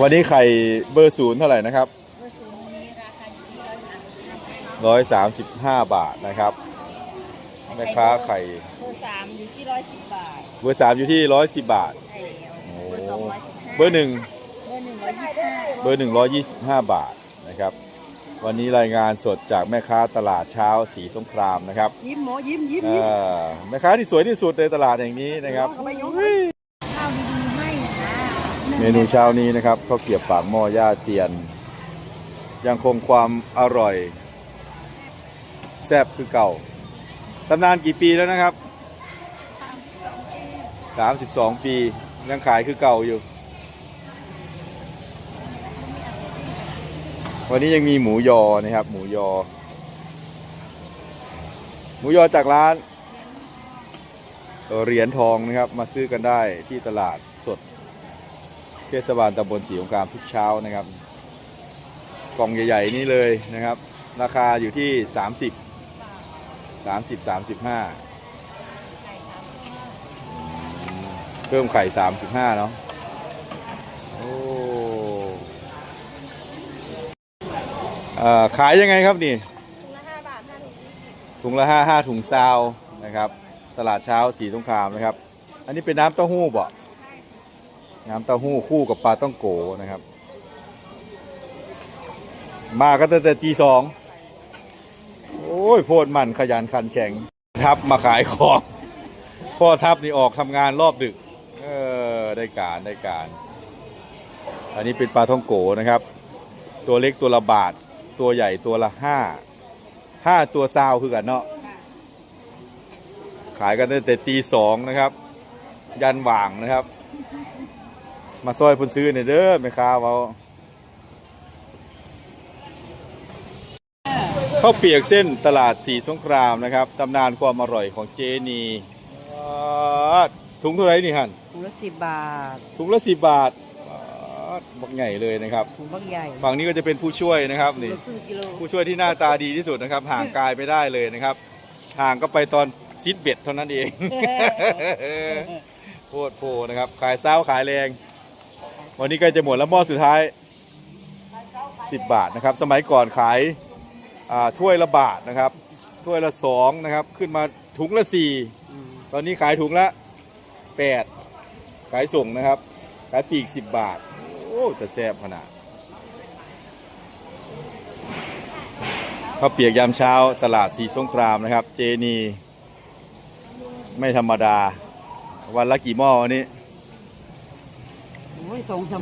วันนี้ไข่เบอร์ศูนย์เท่าไหร่นะครับเบอร์ศูนย์นี้ราคาอยู่ที่ร้อยสามสิบห้าบาทร้อยสามสิบห้าบาทนะครับแม่ค้าไข่เบอร์สามอยู่ที่ร้อยสิบบาทเบอร์สามอยู่ที่ร้อยสิบบาทใช่แล้วโอ้เบอร์สองร้อยสิบห้าเบอร์หนึ่งเบอร์หนึ่งร้อยยี่สิบห้าเบอร์หนึ่งร้อยยี่สิบห้าบาทนะครับ วันนี้รายงานสดจากแม่ค้าตลาดเช้าสีสงครามนะครับยิ้มหมอยิ้มยิ้มเอ่ยิ้มอแม่ค้าที่สวยที่สุดในตลาดแห่งนี้นะครับ นูเช้านี้นะครับข้าวเกียบปากหม้อย่าเตียน ยังคงความอร่อย แซ่บคือเก่าตำนานกี่ปีแล้วนะครับ 32 ปี ยังขายคือเก่าอยู่ วันนี้ยังมีหมูยอนะครับ หมูยอ หมูยอจากร้านเหรียญทองนะครับ มาซื้อกันได้ที่ตลาด เทศบาลตำบลสีสงครามทุกเช้านะครับ กล่องใหญ่ ๆ นี่เลยนะครับ ราคาอยู่ที่ 30 30 35 เพิ่มไข่ 35 เนาะโอ้เอ่อขายยังไงครับนี่ ถุงละห้าบาทห้าถุงถุงละห้าห้าถุงซาวนะครับ ตลาดเช้าสีสงครามนะครับ อันนี้เป็นน้ำเต้าหู้บ่ น้ำเต้าหู้คู่กับปลาต้องโกนะครับ มาก็ตั้งแต่ตีสองโอ้ยโพดมันขยันขันแข็ง ทับมาขายของ พ่อทับนี่ออกทำงานรอบดึก เออ ได้การได้การ อันนี้เป็นปลาท่องโกนะครับ ตัวเล็กตัวละบาท ตัวใหญ่ตัวละห้าห้าตัวซาวคือกันเนาะขายกันตั้งแต่ตีสองนะครับ ยันหว่างนะครับ มาซอยเพุ่นซื้อเนี่อยเด้อแม่ค้าเว้าข้าวเปียกเส้นตลาดสีสงครามนะครับตำนานความอร่อยของเจนีอ๊าดถุงเท่าไหร่นี่ฮันถุงละสิบบาท ถุงละสิบบาทอ๊าดบักใหญ่เลยนะครับถุงบักใหญ่ฝั่งนี้ก็จะเป็นผู้ช่วยนะครับถุงนี่ละครึ่งกิโลผู้ช่วยที่หน้าตาดีที่สุดนะครับ ห่างกายไปได้เลยนะครับ ห่างก็ไปตอนซิดเบ็ดเท่านั้นเอง โคตรโพนะครับ ขายเศร้าขายแรง วันนี้ใกล้จะหมดแล้วหม้อสุดท้าย 10 บาทนะครับ สมัยก่อนขายถ้วยละบาทนะครับ ถ้วยละสองนะครับ ขึ้นมาถุงละสี่ตอนนี้ขายถุงละแปดขายส่งนะครับ ขายปีก10บาท โอ้จะแซ่บขนาดข้าวเปียกยามเช้าตลาดสีสงครามนะครับ เจนี ไม่ธรรมดา วันละกี่หม้อวันนี้ สองสาม